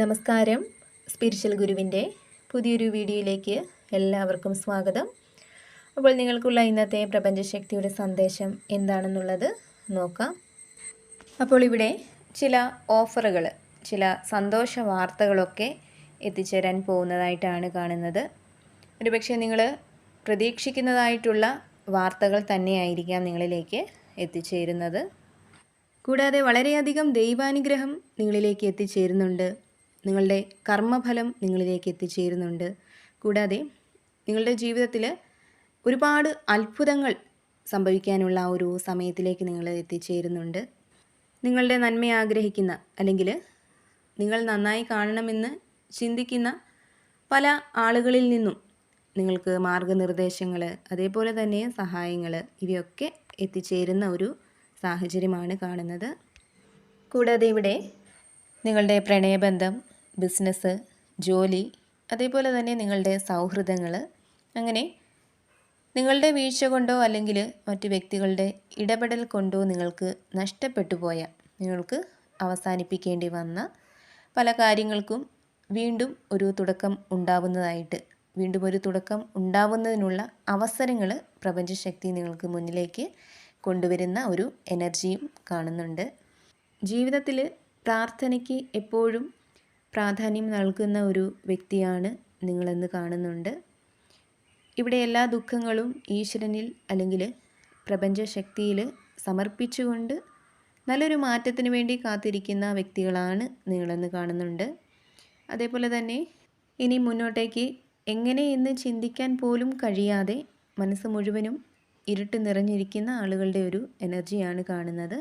നമസ്കാരം. സ്പിരിച്വൽ ഗുരുവിന്റെ പുതിയൊരു വീഡിയോയിലേക്ക് എല്ലാവർക്കും സ്വാഗതം. അപ്പോൾ നിങ്ങൾക്കുള്ള ഇന്നത്തെ പ്രപഞ്ചശക്തിയുടെ സന്ദേശം എന്താണെന്നുള്ളത് നോക്കാം. അപ്പോൾ ഇവിടെ ചില ഓഫറുകൾ ചില സന്തോഷ വാർത്തകളൊക്കെ എത്തിച്ചേരാൻ പോകുന്നതായിട്ടാണ് കാണുന്നത്. ഒരുപക്ഷെ നിങ്ങൾ പ്രതീക്ഷിക്കുന്നതായിട്ടുള്ള വാർത്തകൾ തന്നെയായിരിക്കാം നിങ്ങളിലേക്ക് എത്തിച്ചേരുന്നത്. കൂടാതെ വളരെയധികം ദൈവാനുഗ്രഹം നിങ്ങളിലേക്ക് എത്തിച്ചേരുന്നുണ്ട്. നിങ്ങളുടെ കർമ്മഫലം നിങ്ങളിലേക്ക് എത്തിച്ചേരുന്നുണ്ട്. കൂടാതെ നിങ്ങളുടെ ജീവിതത്തിൽ ഒരുപാട് അത്ഭുതങ്ങൾ സംഭവിക്കാനുള്ള ഒരു സമയത്തിലേക്ക് നിങ്ങൾ എത്തിച്ചേരുന്നുണ്ട്. നിങ്ങളുടെ നന്മ ആഗ്രഹിക്കുന്ന അല്ലെങ്കിൽ നിങ്ങൾ നന്നായി കാണണമെന്ന് ചിന്തിക്കുന്ന പല ആളുകളിൽ നിന്നും നിങ്ങൾക്ക് മാർഗനിർദ്ദേശങ്ങൾ അതേപോലെ തന്നെ സഹായങ്ങൾ ഇവയൊക്കെ എത്തിച്ചേരുന്ന ഒരു സാഹചര്യമാണ് കാണുന്നത്. കൂടാതെ ഇവിടെ നിങ്ങളുടെ പ്രണയബന്ധം ബിസിനസ് ജോലി അതേപോലെ തന്നെ നിങ്ങളുടെ സൗഹൃദങ്ങൾ അങ്ങനെ നിങ്ങളുടെ വീഴ്ച കൊണ്ടോ അല്ലെങ്കിൽ മറ്റു വ്യക്തികളുടെ ഇടപെടൽ കൊണ്ടോ നിങ്ങൾക്ക് നഷ്ടപ്പെട്ടു പോയ നിങ്ങൾക്ക് അവസാനിപ്പിക്കേണ്ടി വന്ന പല കാര്യങ്ങൾക്കും വീണ്ടും ഒരു തുടക്കം ഉണ്ടാവുന്നതായിട്ട് വീണ്ടും ഒരു തുടക്കം ഉണ്ടാവുന്നതിനുള്ള അവസരങ്ങൾ പ്രപഞ്ചശക്തി നിങ്ങൾക്ക് മുന്നിലേക്ക് കൊണ്ടുവരുന്ന ഒരു എനർജിയും കാണുന്നുണ്ട്. ജീവിതത്തിൽ പ്രാർത്ഥനയ്ക്ക് എപ്പോഴും പ്രാധാന്യം നൽകുന്ന ഒരു വ്യക്തിയാണ് നിങ്ങളെന്ന് കാണുന്നുണ്ട്. ഇവിടെ എല്ലാ ദുഃഖങ്ങളും ഈശ്വരനിൽ അല്ലെങ്കിൽ പ്രപഞ്ചശക്തിയിൽ സമർപ്പിച്ചുകൊണ്ട് നല്ലൊരു മാറ്റത്തിന് വേണ്ടി കാത്തിരിക്കുന്ന വ്യക്തികളാണ് നിങ്ങളെന്ന് കാണുന്നുണ്ട്. അതേപോലെ തന്നെ ഇനി മുന്നോട്ടേക്ക് എങ്ങനെയെന്ന് ചിന്തിക്കാൻ പോലും കഴിയാതെ മനസ്സ് മുഴുവനും ഇരുട്ട് നിറഞ്ഞിരിക്കുന്ന ആളുകളുടെ ഒരു എനർജിയാണ് കാണുന്നത്.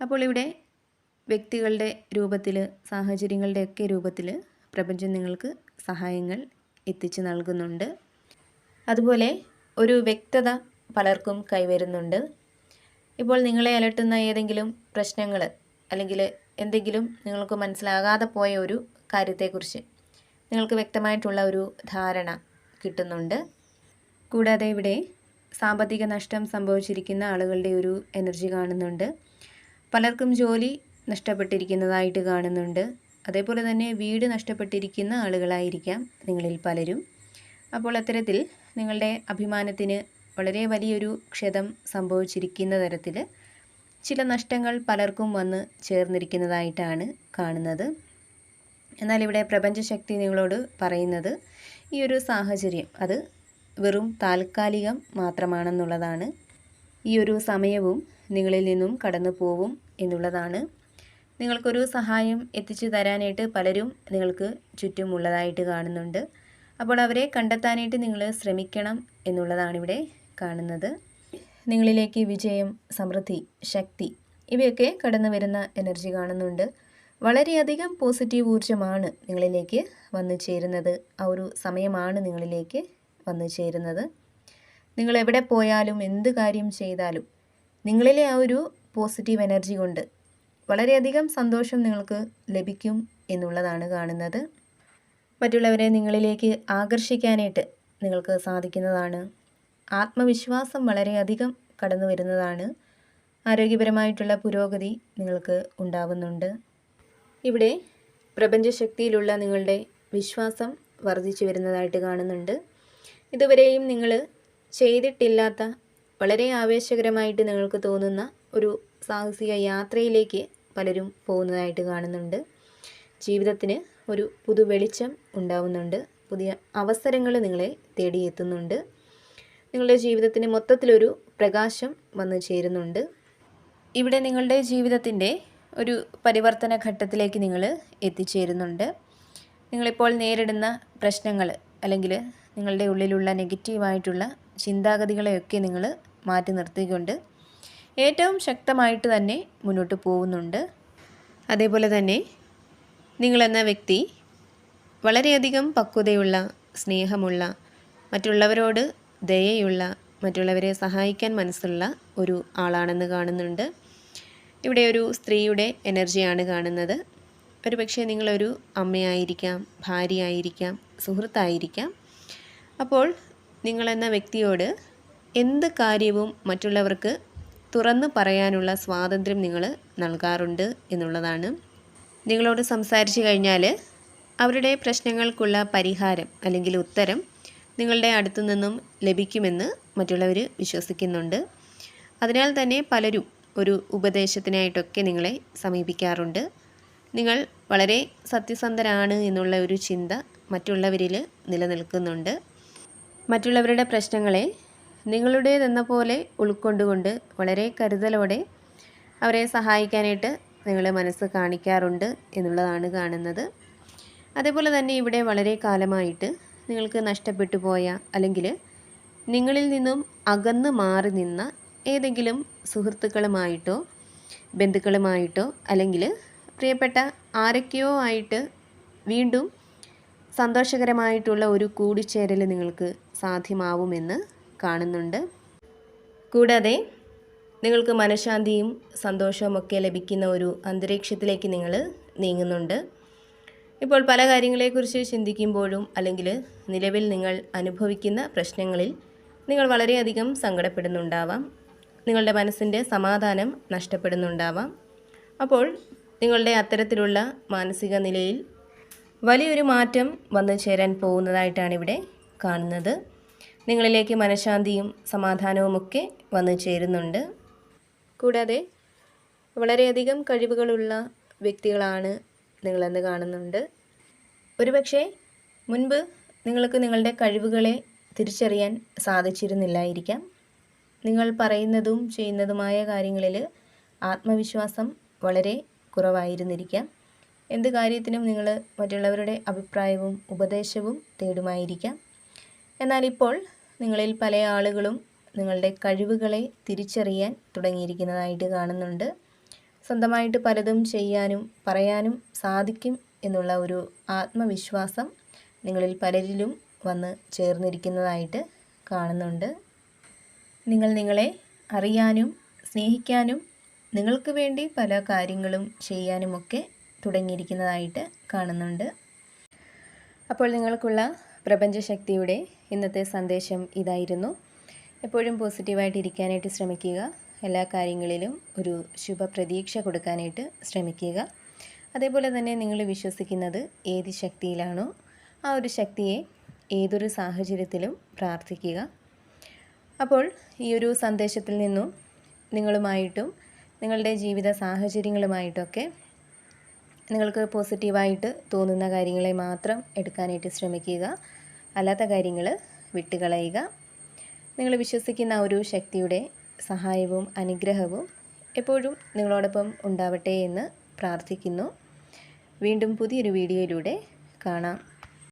അപ്പോൾ ഇവിടെ വ്യക്തികളുടെ രൂപത്തിൽ സാഹചര്യങ്ങളുടെയൊക്കെ രൂപത്തിൽ പ്രപഞ്ചം നിങ്ങൾക്ക് സഹായങ്ങൾ എത്തിച്ചു നൽകുന്നുണ്ട്. അതുപോലെ ഒരു വ്യക്തത പലർക്കും കൈവരുന്നുണ്ട്. ഇപ്പോൾ നിങ്ങളെ അലട്ടുന്ന ഏതെങ്കിലും പ്രശ്നങ്ങൾ അല്ലെങ്കിൽ എന്തെങ്കിലും നിങ്ങൾക്ക് മനസ്സിലാകാതെ പോയ ഒരു കാര്യത്തെക്കുറിച്ച് നിങ്ങൾക്ക് വ്യക്തമായിട്ടുള്ള ഒരു ധാരണ കിട്ടുന്നുണ്ട്. കൂടാതെ ഇവിടെ സാമ്പത്തിക നഷ്ടം സംഭവിച്ചിരിക്കുന്ന ആളുകളുടെ ഒരു എനർജി കാണുന്നുണ്ട്. പലർക്കും ജോലി നഷ്ടപ്പെട്ടിരിക്കുന്നതായിട്ട് കാണുന്നുണ്ട്. അതേപോലെ തന്നെ വീട് നഷ്ടപ്പെട്ടിരിക്കുന്ന ആളുകളായിരിക്കാം നിങ്ങളിൽ പലരും. അപ്പോൾ അത്തരത്തിൽ നിങ്ങളുടെ അഭിമാനത്തിന് വളരെ വലിയൊരു ക്ഷതം സംഭവിച്ചിരിക്കുന്ന തരത്തിൽ ചില നഷ്ടങ്ങൾ പലർക്കും വന്ന് ചേർന്നിരിക്കുന്നതായിട്ടാണ് കാണുന്നത്. എന്നാൽ ഇവിടെ പ്രപഞ്ചശക്തി നിങ്ങളോട് പറയുന്നത് ഈ ഒരു സാഹചര്യം അത് വെറും താൽക്കാലികം മാത്രമാണെന്നുള്ളതാണ്. ഈ ഒരു സമയവും നിങ്ങളിൽ നിന്നും കടന്നു പോവും എന്നുള്ളതാണ്. നിങ്ങൾക്കൊരു സഹായം എത്തിച്ചു തരാനായിട്ട് പലരും നിങ്ങൾക്ക് ചുറ്റുമുള്ളതായിട്ട് കാണുന്നുണ്ട്. അപ്പോൾ അവരെ കണ്ടെത്താനായിട്ട് നിങ്ങൾ ശ്രമിക്കണം എന്നുള്ളതാണ് ഇവിടെ കാണുന്നത്. നിങ്ങളിലേക്ക് വിജയം സമൃദ്ധി ശക്തി ഇവയൊക്കെ കടന്നു വരുന്ന എനർജി കാണുന്നുണ്ട്. വളരെയധികം പോസിറ്റീവ് ഊർജമാണ് നിങ്ങളിലേക്ക് വന്നു ചേരുന്നത്. ആ ഒരു സമയമാണ് നിങ്ങളിലേക്ക് വന്നു ചേരുന്നത്. നിങ്ങൾ എവിടെ പോയാലും എന്ത് കാര്യം ചെയ്താലും നിങ്ങളിലെ ആ ഒരു പോസിറ്റീവ് എനർജി കൊണ്ട് വളരെയധികം സന്തോഷം നിങ്ങൾക്ക് ലഭിക്കും എന്നുള്ളതാണ് കാണുന്നത്. മറ്റുള്ളവരെ നിങ്ങളിലേക്ക് ആകർഷിക്കാനായിട്ട് നിങ്ങൾക്ക് സാധിക്കുന്നതാണ്. ആത്മവിശ്വാസം വളരെയധികം കടന്നു വരുന്നതാണ്. ആരോഗ്യപരമായിട്ടുള്ള പുരോഗതി നിങ്ങൾക്ക് ഉണ്ടാവുന്നുണ്ട്. ഇവിടെ പ്രപഞ്ചശക്തിയിലുള്ള നിങ്ങളുടെ വിശ്വാസം വർദ്ധിച്ചു വരുന്നതായിട്ട് കാണുന്നുണ്ട്. ഇതുവരെയും നിങ്ങൾ ചെയ്തിട്ടില്ലാത്ത വളരെ ആവേശകരമായിട്ട് നിങ്ങൾക്ക് തോന്നുന്ന ഒരു സാഹസിക യാത്രയിലേക്ക് പലരും പോകുന്നതായിട്ട് കാണുന്നുണ്ട്. ജീവിതത്തിന് ഒരു പുതു വെളിച്ചം ഉണ്ടാവുന്നുണ്ട്. പുതിയ അവസരങ്ങൾ നിങ്ങളെ തേടിയെത്തുന്നുണ്ട് നിങ്ങളുടെ ജീവിതത്തിന് മൊത്തത്തിലൊരു പ്രകാശം വന്നു ചേരുന്നുണ്ട്. ഇവിടെ നിങ്ങളുടെ ജീവിതത്തിന്റെ ഒരു പരിവർത്തന ഘട്ടത്തിലേക്ക് നിങ്ങൾ എത്തിച്ചേരുന്നുണ്ട്. നിങ്ങളിപ്പോൾ നേരിടുന്ന പ്രശ്നങ്ങൾ അല്ലെങ്കിൽ നിങ്ങളുടെ ഉള്ളിലുള്ള നെഗറ്റീവായിട്ടുള്ള ചിന്താഗതികളെയൊക്കെ നിങ്ങൾ മാറ്റി നിർത്തിക്കൊണ്ട് ഏറ്റവും ശക്തമായിട്ട് തന്നെ മുന്നോട്ട് പോകുന്നുണ്ട്. അതേപോലെ തന്നെ നിങ്ങളെന്ന വ്യക്തി വളരെയധികം പക്വതയുള്ള സ്നേഹമുള്ള മറ്റുള്ളവരോട് ദയയുള്ള മറ്റുള്ളവരെ സഹായിക്കാൻ മനസ്സുള്ള ഒരു ആളാണെന്ന് കാണുന്നുണ്ട്. ഇവിടെ ഒരു സ്ത്രീയുടെ എനർജിയാണ് കാണുന്നത്. ഒരു പക്ഷേ നിങ്ങളൊരു അമ്മയായിരിക്കാം ഭാര്യയായിരിക്കാം സുഹൃത്തായിരിക്കാം. അപ്പോൾ നിങ്ങളെന്ന വ്യക്തിയോട് എന്ത് കാര്യവും മറ്റുള്ളവർക്ക് തുറന്നു പറയാനുള്ള സ്വാതന്ത്ര്യം നിങ്ങൾ നൽകാറുണ്ട് എന്നുള്ളതാണ്. നിങ്ങളോട് സംസാരിച്ചു കഴിഞ്ഞാൽ അവരുടെ പ്രശ്നങ്ങൾക്കുള്ള പരിഹാരം അല്ലെങ്കിൽ ഉത്തരം നിങ്ങളുടെ അടുത്തു നിന്നും ലഭിക്കുമെന്ന് മറ്റുള്ളവർ വിശ്വസിക്കുന്നുണ്ട്. അതിനാൽ തന്നെ പലരും ഒരു ഉപദേശത്തിനായിട്ടൊക്കെ നിങ്ങളെ സമീപിക്കാറുണ്ട്. നിങ്ങൾ വളരെ സത്യസന്ധരാണ് എന്നുള്ള ഒരു ചിന്ത മറ്റുള്ളവരിൽ നിലനിൽക്കുന്നുണ്ട്. മറ്റുള്ളവരുടെ പ്രശ്നങ്ങളെ നിങ്ങളുടേതെന്ന പോലെ ഉൾക്കൊണ്ടുകൊണ്ട് വളരെ കരുതലോടെ അവരെ സഹായിക്കാനായിട്ട് നിങ്ങൾ മനസ്സ് കാണിക്കാറുണ്ട് എന്നുള്ളതാണ് കാണുന്നത്. അതേപോലെ തന്നെ ഇവിടെ വളരെ കാലമായിട്ട് നിങ്ങൾക്ക് നഷ്ടപ്പെട്ടു പോയ അല്ലെങ്കിൽ നിങ്ങളിൽ നിന്നും അകന്ന് മാറി നിന്ന ഏതെങ്കിലും സുഹൃത്തുക്കളുമായിട്ടോ ബന്ധുക്കളുമായിട്ടോ അല്ലെങ്കിൽ പ്രിയപ്പെട്ട ആരൊക്കെയോ ആയിട്ട് വീണ്ടും സന്തോഷകരമായിട്ടുള്ള ഒരു കൂടിച്ചേരൽ നിങ്ങൾക്ക് സാധ്യമാവുമെന്ന് കാണുന്നുണ്ട്. കൂടാതെ നിങ്ങൾക്ക് മനഃശാന്തിയും സന്തോഷവും ഒക്കെ ലഭിക്കുന്ന ഒരു അന്തരീക്ഷത്തിലേക്ക് നിങ്ങൾ നീങ്ങുന്നുണ്ട്. ഇപ്പോൾ പല കാര്യങ്ങളെക്കുറിച്ച് ചിന്തിക്കുമ്പോഴും അല്ലെങ്കിൽ നിലവിൽ നിങ്ങൾ അനുഭവിക്കുന്ന പ്രശ്നങ്ങളിൽ നിങ്ങൾ വളരെയധികം സങ്കടപ്പെടുന്നുണ്ടാവാം. നിങ്ങളുടെ മനസ്സിന്റെ സമാധാനം നഷ്ടപ്പെടുന്നുണ്ടാവാം. അപ്പോൾ നിങ്ങളുടെ അത്തരത്തിലുള്ള മാനസിക നിലയിൽ വലിയൊരു മാറ്റം വന്നു ചേരാൻ പോകുന്നതായിട്ടാണ് ഇവിടെ കാണുന്നത്. നിങ്ങളിലേക്ക് മനഃശാന്തിയും സമാധാനവുമൊക്കെ വന്നു ചേരുന്നുണ്ട്. കൂടാതെ വളരെയധികം കഴിവുകളുള്ള വ്യക്തികളാണ് നിങ്ങളെന്ന് കാണുന്നുണ്ട്. ഒരുപക്ഷെ മുൻപ് നിങ്ങൾക്ക് നിങ്ങളുടെ കഴിവുകളെ തിരിച്ചറിയാൻ സാധിച്ചിരുന്നില്ലായിരിക്കാം. നിങ്ങൾ പറയുന്നതും ചെയ്യുന്നതുമായ കാര്യങ്ങളിൽ ആത്മവിശ്വാസം വളരെ കുറവായിരുന്നിരിക്കാം. എന്ത് കാര്യത്തിനും നിങ്ങൾ മറ്റുള്ളവരുടെ അഭിപ്രായവും ഉപദേശവും തേടുമായിരിക്കാം. എന്നാൽ ഇപ്പോൾ നിങ്ങളിൽ പല ആളുകളും നിങ്ങളുടെ കഴിവുകളെ തിരിച്ചറിയാൻ തുടങ്ങിയിരിക്കുന്നതായിട്ട് കാണുന്നുണ്ട്. സ്വന്തമായിട്ട് പലതും ചെയ്യാനും പറയാനും സാധിക്കും എന്നുള്ള ഒരു ആത്മവിശ്വാസം നിങ്ങളിൽ പലരിലും വന്ന് ചേർന്നിരിക്കുന്നതായിട്ട് കാണുന്നുണ്ട്. നിങ്ങൾ നിങ്ങളെ അറിയാനും സ്നേഹിക്കാനും നിങ്ങൾക്ക് വേണ്ടി പല കാര്യങ്ങളും ചെയ്യാനുമൊക്കെ തുടങ്ങിയിരിക്കുന്നതായിട്ട് കാണുന്നുണ്ട്. അപ്പോൾ നിങ്ങൾക്കുള്ള പ്രപഞ്ചശക്തിയുടെ ഇന്നത്തെ സന്ദേശം ഇതായിരുന്നു. എപ്പോഴും പോസിറ്റീവായിട്ട് ഇരിക്കാനായിട്ട് ശ്രമിക്കുക. എല്ലാ കാര്യങ്ങളിലും ഒരു ശുഭപ്രതീക്ഷ കൊടുക്കാനായിട്ട് ശ്രമിക്കുക. അതേപോലെ തന്നെ നിങ്ങൾ വിശ്വസിക്കുന്നത് ഏത് ശക്തിയിലാണോ ആ ഒരു ശക്തിയെ ഏതൊരു സാഹചര്യത്തിലും പ്രാർത്ഥിക്കുക. അപ്പോൾ ഈ ഒരു സന്ദേശത്തിൽ നിന്നും നിങ്ങളുമായിട്ടും നിങ്ങളുടെ ജീവിത സാഹചര്യങ്ങളുമായിട്ടൊക്കെ നിങ്ങൾക്ക് പോസിറ്റീവായിട്ട് തോന്നുന്ന കാര്യങ്ങളെ മാത്രം എടുക്കാനായിട്ട് ശ്രമിക്കുക. അല്ലാത്ത കാര്യങ്ങൾ വിട്ടുകളയുക. നിങ്ങൾ വിശ്വസിക്കുന്ന ഒരു ശക്തിയുടെ സഹായവും അനുഗ്രഹവും എപ്പോഴും നിങ്ങളോടൊപ്പം ഉണ്ടാവട്ടെ എന്ന് പ്രാർത്ഥിക്കുന്നു. വീണ്ടും പുതിയൊരു വീഡിയോയിലൂടെ കാണാം.